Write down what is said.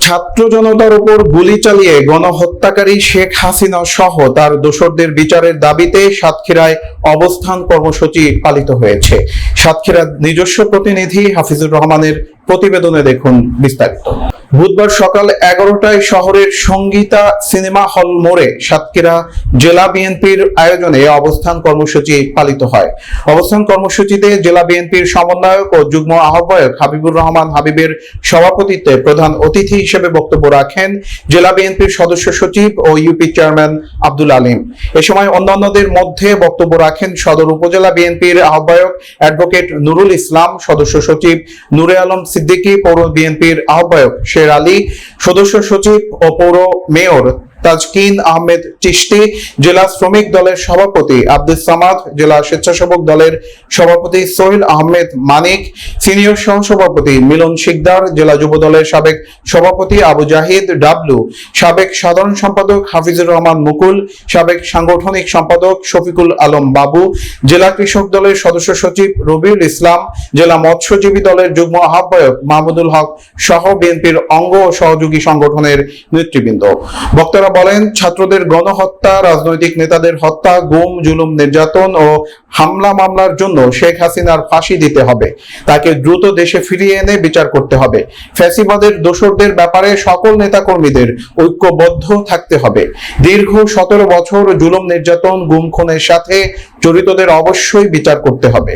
ছাত্র জনতার উপর গুলি চালিয়ে গণহত্যাকারী শেখ হাসিনা সহ তার দোসরদের বিচারের দাবিতে সাতক্ষীরায় অবস্থান কর্মসূচি পালিত হয়েছে। সাতক্ষীরার নিজস্ব প্রতিনিধি হাফিজুর রহমানের প্রতিবেদনে দেখুন বিস্তারিত। বুধবার সকাল এগারোটায় শহরের সঙ্গীতা সিনেমা হল মোড়ে সাতক্ষীরা জেলা বিএনপির আয়োজনে অবস্থান কর্মসূচি পালিত হয়। অবস্থান কর্মসূচিতে জেলা বিএনপির সমন্বয়ক ও যুগ্ম আহ্বায়ক হাবিবুর রহমান হাবিবের সভাপতিত্বে প্রধান অতিথি হিসেবে বক্তব্য রাখেন জেলা বিএনপির সদস্য সচিব ও ইউপি চেয়ারম্যান আব্দুল আলিম। এ সময় অন্যান্যদের মধ্যে বক্তব্য রাখেন সদর উপজেলা বিএনপির আহ্বায়ক অ্যাডভোকেট নুরুল ইসলাম, সদস্য সচিব নুরে আলম সিদ্দিকী, পৌর বিএনপির আহ্বায়ক শের আলী সদস্য সচিব ও পৌর মেয়র তাজকিন আহমেদ চিশতি জেলা শ্রমিক দলের সভাপতি আব্দুল সামাদ জেলা স্বেচ্ছাসেবক দলের সভাপতি সোহেল আহমেদ মানিক, সিনিয়র সহসভাপতি মিলন শিকদার, জেলা যুব দলের সাবেক সভাপতি আবু জাহিদ ডাবলু, সাবেক সাধারণ সম্পাদক হাফিজুর রহমান মুকুল, সাবেক সাংগঠনিক সম্পাদক শফিকুল আলম বাবু, জেলা কৃষক দলের সদস্য সচিব রবিউল ইসলাম, জেলা মৎস্যজীবী দলের যুগ্ম আহ্বায়ক মাহমুদুল হক সহ বিএনপির অঙ্গ ও সহযোগী সংগঠনের নেতৃবৃন্দ। বক্তারা বলেন, ছাত্রদের গণহত্যা, রাজনৈতিক নেতাদের হত্যা, গুম, জুলুম, নির্যাতন ও হামলা মামলার জন্য শেখ হাসিনার ফাঁসি দিতে হবে। তাকে দ্রুত দেশে ফিরিয়ে এনে বিচার করতে হবে। ফ্যাসিবাদের দোসরদের ব্যাপারে সকল নেতাকর্মীদের ঐক্যবদ্ধ থাকতে হবে। দীর্ঘ সতেরো বছর জুলুম, নির্যাতন, গুম, খুনের সাথে জড়িতদের অবশ্যই বিচার করতে হবে।